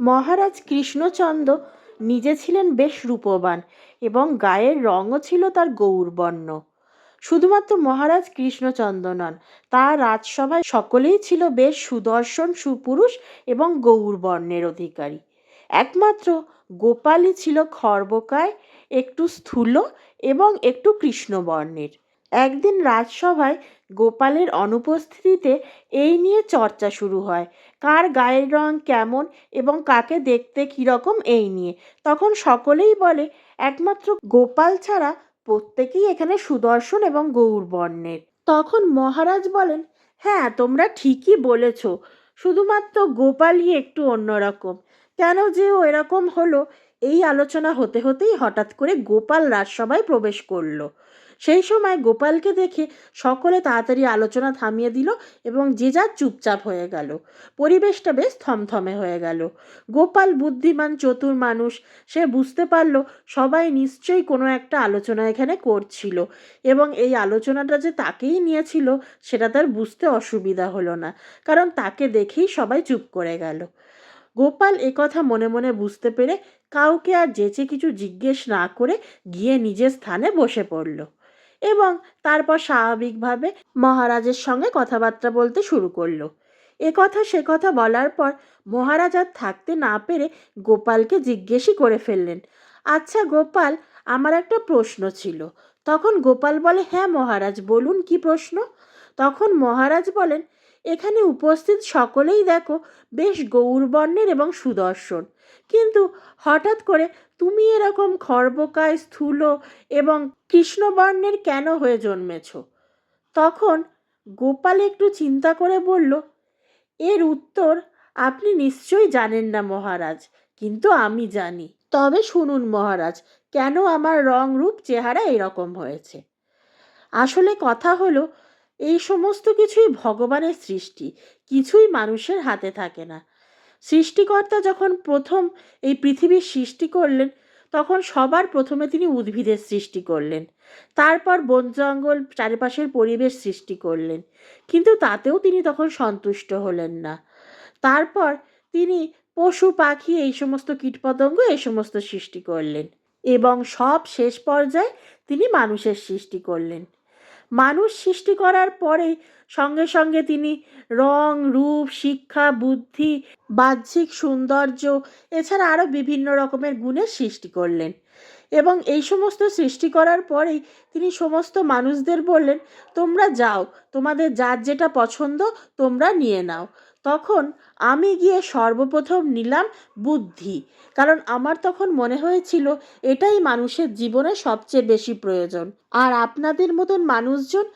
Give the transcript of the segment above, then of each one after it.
মহারাজ কৃষ্ণচন্দ্র নিজে ছিলেন বেশ রূপবান এবং গায়ের রঙও ছিল তার গৌরবর্ণ। শুধুমাত্র মহারাজ কৃষ্ণচন্দ্র নন, তার রাজসভায় সকলেই ছিল বেশ সুদর্শন, সুপুরুষ এবং গৌরবর্ণের অধিকারী। একমাত্র গোপালই ছিল খর্বকায়, একটু স্থূল এবং একটু কৃষ্ণবর্ণের। একদিন রাজসভায় গোপালের অনুপস্থিতিতে এই নিয়ে চর্চা শুরু হয়। কার গায়ের রং কেমন এবং কাকে দেখতে কীরকম এই নিয়ে। তখন সকলেই বলে, একমাত্র গোপাল ছাড়া প্রত্যেকেই এখানে সুদর্শন এবং গৌরবর্ণের তখন মহারাজ বলেন হ্যাঁ তোমরা ঠিকই বলেছ। শুধুমাত্র গোপালই একটু অন্যরকম। কেন যে ও এরকম হলো, এই আলোচনা হতে হতেই হঠাৎ করে গোপাল রাজসভায় প্রবেশ করল। সেই সময় গোপালকে দেখে সকলে তাড়াতাড়ি আলোচনা থামিয়ে দিল এবং যে যার চুপচাপ হয়ে গেল। পরিবেশটা বেশ থমথমে হয়ে গেল। গোপাল বুদ্ধিমান, চতুর মানুষ। সে বুঝতে পারল সবাই নিশ্চয়ই কোনো একটা আলোচনা এখানে করছিল এবং এই আলোচনাটা যে তাকেই নিয়েছিল সেটা তার বুঝতে অসুবিধা হলো না, কারণ তাকে দেখেই সবাই চুপ করে গেল। গোপাল একথা মনে মনে বুঝতে পেরে কাউকে আর যেচে কিছু জিজ্ঞেস না করে গিয়ে নিজের স্থানে বসে পড়ল। এবং তারপর স্বাভাবিকভাবে মহারাজের সঙ্গে কথাবার্তা বলতে শুরু করল। এ কথা, সে কথা বলার পর মহারাজ আর থাকতে না পেরে গোপালকে জিজ্ঞেসই করে ফেললেন আচ্ছা গোপাল, আমার একটা প্রশ্ন ছিল। তখন গোপাল বলে হ্যাঁ মহারাজ, বলুন কি প্রশ্ন? তখন মহারাজ বলেন, এখানে উপস্থিত সকলেই দেখো, বেশ গৌরবর্ণের এবং সুদর্শন। কিন্তু হঠাৎ করে তুমি এরকম খর্বকায় স্থূল এবং কৃষ্ণবর্ণের কেন হয়ে জন্মেছ? তখন গোপাল একটু চিন্তা করে বলল, এর উত্তর আপনি নিশ্চয়ই জানেন না মহারাজ, কিন্তু আমি জানি। তবে শুনুন মহারাজ, কেন আমার রং রূপ চেহারা এরকম হয়েছে? আসলে কথা হলো, এই সমস্ত কিছুই ভগবানের সৃষ্টি, কিছুই মানুষের হাতে থাকে না। সৃষ্টিকর্তা যখন প্রথম এই পৃথিবীর সৃষ্টি করলেন, তখন সবার প্রথমে তিনি উদ্ভিদের সৃষ্টি করলেন। তারপর বন জঙ্গল চারিপাশের পরিবেশ সৃষ্টি করলেন। কিন্তু তাতেও তিনি তখন সন্তুষ্ট হলেন না। তারপর তিনি পশু, পাখি, এই সমস্ত কীটপতঙ্গ, এই সমস্ত সৃষ্টি করলেন এবং সব শেষ পর্যায়ে তিনি মানুষের সৃষ্টি করলেন। মানুষ সৃষ্টি করার পরে সঙ্গে সঙ্গে তিনি রং, রূপ, শিক্ষা, বুদ্ধি, বাহ্যিক সৌন্দর্য, এছাড়া আরও বিভিন্ন রকমের গুণের সৃষ্টি করলেন। এবং এই সমস্ত সৃষ্টি করার পরেই তিনি সমস্ত মানুষদের বললেন, তোমরা যাও, তোমাদের যার যেটা পছন্দ, তোমরা নিয়ে নাও। তখন আমি গিয়ে সর্বপ্রথম নিলাম বুদ্ধি, কারণ আমার তখন মনে হয়েছিল এটাই মানুষের জীবনে সবচেয়ে বেশি প্রয়োজন। আর আপনাদের মতন মানুষজন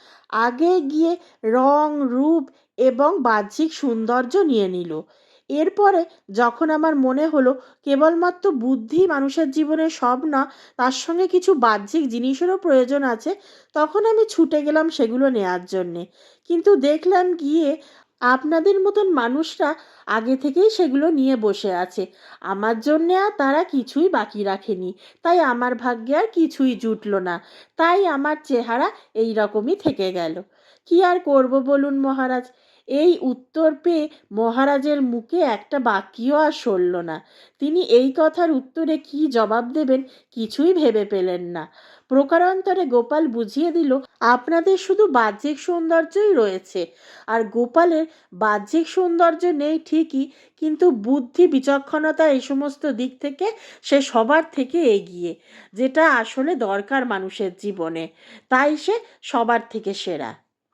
আগে গিয়ে রং, রূপ এবং বাহ্যিক সৌন্দর্য নিয়ে নিল। এরপরে যখন আমার মনে হলো কেবলমাত্র বুদ্ধি মানুষের জীবনে সব না, তার সঙ্গে কিছু বাহ্যিক জিনিসেরও প্রয়োজন আছে, তখন আমি ছুটে গেলাম সেগুলো নেয়ার জন্যে। কিন্তু দেখলাম গিয়ে আপনাদের মতন মানুষরা আগে থেকেই সেগুলো নিয়ে বসে আছে। আমার জন্যে আর তারা কিছুই বাকি রাখেনি। তাই আমার ভাগ্যে আর কিছুই জুটল না। তাই আমার চেহারা এই রকমই থেকে গেল। কি আর করব বলুন মহারাজ? এই উত্তর পেয়ে মহারাজের মুখে একটা বাক্যও আর সরল না। তিনি এই কথার উত্তরে কি জবাব দেবেন কিছুই ভেবে পেলেন না। প্রকারান্তরে গোপাল বুঝিয়ে দিল, আপনাদের শুধু বাহ্যিক সৌন্দর্যই রয়েছে। আর গোপালের বাহ্যিক সৌন্দর্য নেই ঠিকই, কিন্তু বুদ্ধি, বিচক্ষণতা এই সমস্ত দিক থেকে সে সবার থেকে এগিয়ে, যেটা আসলে দরকার মানুষের জীবনে। তাই সে সবার থেকে সেরা।